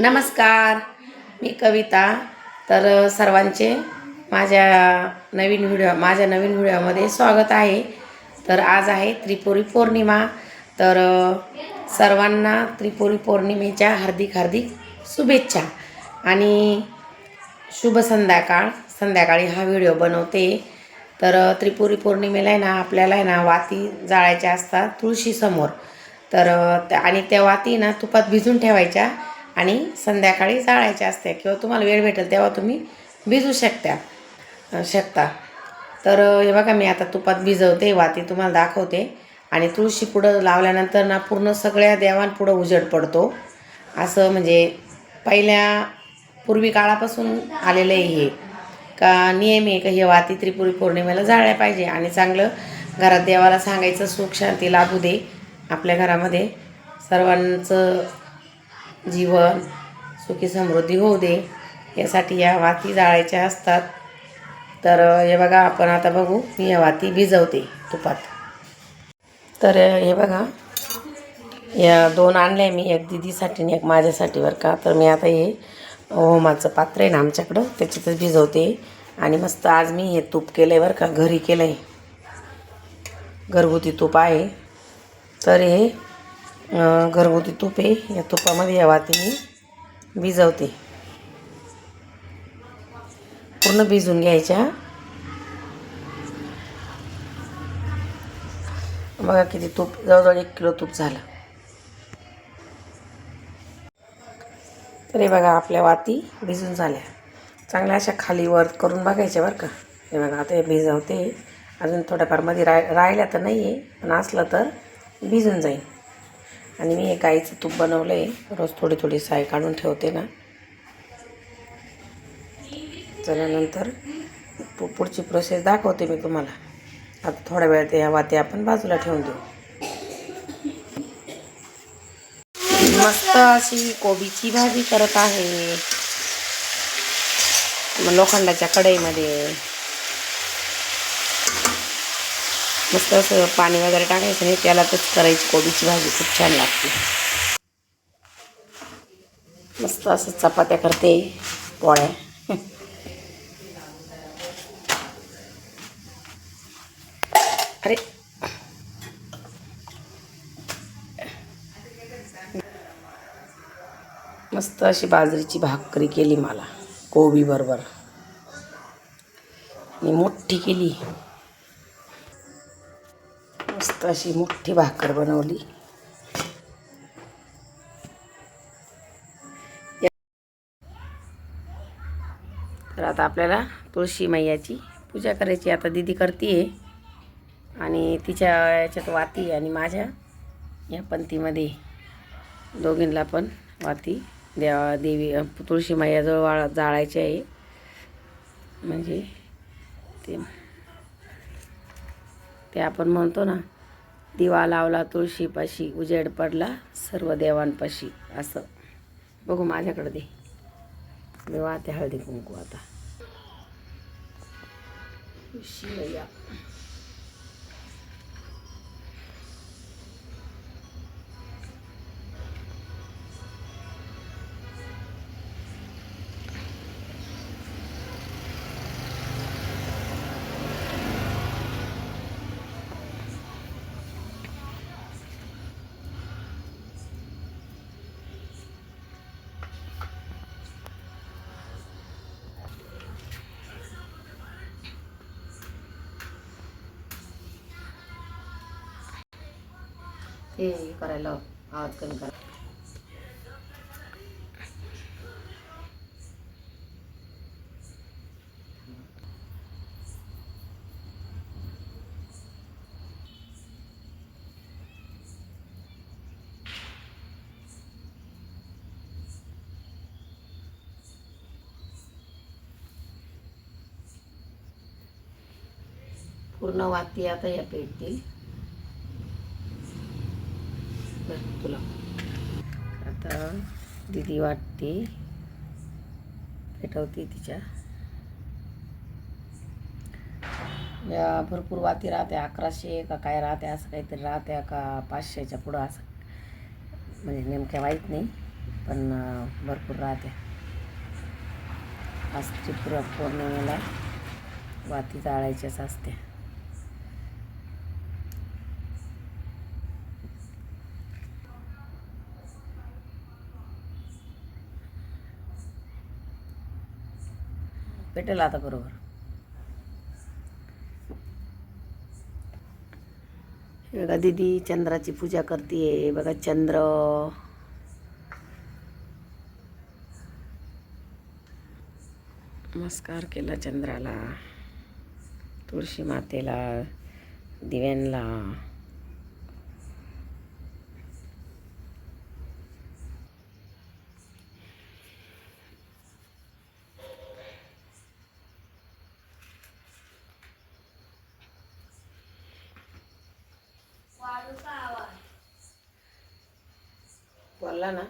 नमस्कार. मी कविता. तर सर्वांचे माझ्या नवीन व्हिडिओ माझ्या नवीन व्हिडिओमध्ये स्वागत आहे. तर आज आहे त्रिपुरी पौर्णिमा. तर सर्वांना त्रिपुरी पौर्णिमेच्या हार्दिक हार्दिक शुभेच्छा. आणि शुभ संध्याकाळ. संध्याकाळी हा व्हिडिओ बनवते. तर त्रिपुरी पौर्णिमेला आहे ना आपल्याला आहे ना वाती जाळायच्या असतात तुळशीसमोर. तर त्या- आणि त्या वाती ना तुपात भिजून ठेवायच्या. आणि संध्याकाळी जाळायच्या असत्या किंवा तुम्हाला वेळ भेटेल तेव्हा तुम्ही भिजू शकता शकता. तर हे बघा मी आता तुपात भिजवते वाती तुम्हाला दाखवते. आणि तुळशी पुढं लावल्यानंतर ना पूर्ण सगळ्या देवांपुढं उजड पडतो. असं म्हणजे पहिल्या पूर्वी काळापासून आलेलं आहे हे. का नियम आहे का हे वाती त्रिपुरी पौर्णिमेला जाळल्या पाहिजे आणि चांगलं घरात देवाला सांगायचं सुख शांती लागू दे आपल्या घरामध्ये. सर्वांचं जीवन सुखी समृद्धी होऊ दे यासाठी या वाती जाळायच्या असतात. तर हे बघा आपण आता बघू मी या वाती भिजवते तुपात. तर हे बघा या दोन आणल्या मी एक दिदीसाठी आणि एक माझ्यासाठी बरं का. तर मी आता हे होमाचं पात्र आहे ना आमच्याकडं त्याच्यातच भिजवते. आणि मस्त आज मी हे तूप केलं आहे बरं का घरी केलं आहे घरगुती तूप आहे. तर हे घरगुती तूप आहे. या तुपामध्ये या वाती मी भिजवते. पूर्ण भिजून घ्यायच्या. बघा किती तूप जवळजवळ एक किलो तूप झालं. तर हे बघा आपल्या वाती भिजून झाल्या. चांगल्या अशा खाली वर करून बघायच्या बरं का. हे बघा आता हे भिजवते. अजून थोड्याफारमध्ये राय राहिल्या तर नाही आहे पण असलं तर भिजून जाईल. आणि मी हे गाईचं तूप बनवलं आहे रोज थोडी थोडी साय काढून ठेवते ना. चला नंतर पुढची प्रोसेस दाखवते मी तुम्हाला. आता थोड्या वेळ या वाते आपण बाजूला ठेवून देऊ. मस्त अशी कोबीची भाजी करत आहे. मग लोखंडाच्या कढईमध्ये. मस्त असं पाणी वगैरे टाकायचं नाही त्यालाच करायची कोबीची भाजी खूप छान लागते. मस्त असं चपात्या करते पोळ्या. अरे. मस्त अशी बाजरीची भाकरी केली मला कोबी बरोबर. आणि मोठी केली. मस्त अशी मोठी भाकर बनवली. तर आता आपल्याला तुळशी मैयाची पूजा करायची आता दिदी करते आणि तिच्या याच्यात वाती आहे आणि माझ्या या पंथीमध्ये दोघींना पण वाती देवा देवी तुळशी मैयाजवळ वाळ जाळायची आहे. म्हणजे ते ते आपण म्हणतो ना दिवा लावला तुळशीपाशी उजेड पडला सर्व देवांपाशी असं. बघू माझ्याकडे दे. मी वाहते हळदी कुंकू आता. शिवया हे करायला आवाज कमी करा. पूर्ण वाती आता या पेटतील. तुला. आता दिदी वाटते. पेटवते तिच्या. या भरपूर वाती राहते. अकराशे का काय राहते असं काहीतरी राहत्या का पाचशेच्या पुढं असं. म्हणजे नेमक्या माहीत नाही पण भरपूर राहते. आज त्रिपुरा पौर्णिमेला वाती जाळायच्याच असते पेटेल आता बरोबर. बघा दीदी चंद्राची पूजा करते बघा चंद्र. नमस्कार केला चंद्राला. तुळशी मातेला दिव्यांना बोलला ना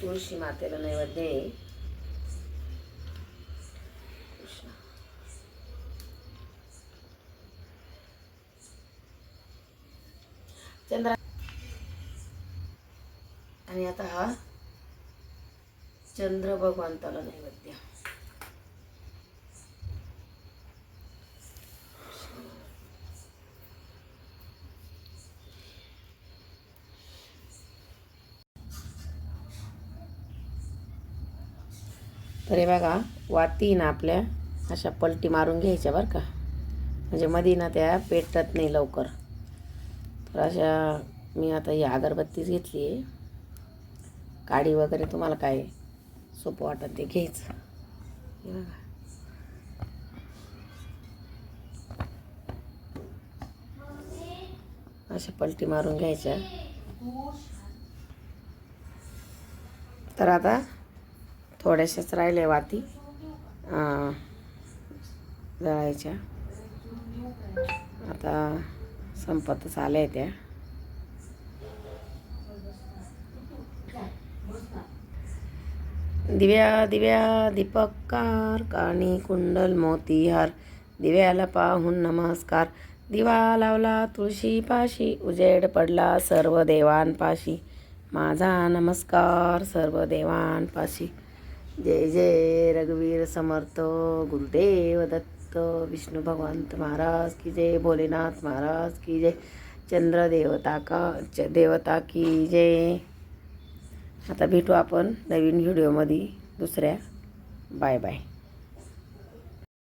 तुळशी मातेला नैवेद्य आहे कृष्ण. चंद्रा. आणि आता हा चंद्र भगवंताला नैवेद्य. तर हे बघा वाती ना आपल्या अशा पलटी मारून घ्यायच्या बरं का. म्हणजे मध्ये ना त्या पेटत नाही लवकर. तर अशा मी आता ही अगरबत्तीच घेतली आहे. काडी वगैरे तुम्हाला काय सोपं वाटत ते घ्यायचं. अशा पलटी मारून घ्यायच्या. तर आता थोड्याशाच राहिले वाती जळायच्या. आता संपतच आल्या त्या. दिव्या दिव्या दीपकार काणी कुंडल मोतीहार दिव्याला पाहून नमस्कार. दिवा लावला तुळशी पाशी उजेड पडला सर्व देवांपाशी. माझा नमस्कार सर्व देवांपाशी. जय जय रघुवीर समर्थ गुरुदेव दत्त विष्णू भगवंत महाराज की जय भोलेनाथ महाराज की जय चंद्र देवता का च देवता की जय. आता भेटू आपण नवीन व्हिडिओमध्ये दुसऱ्या. Bye bye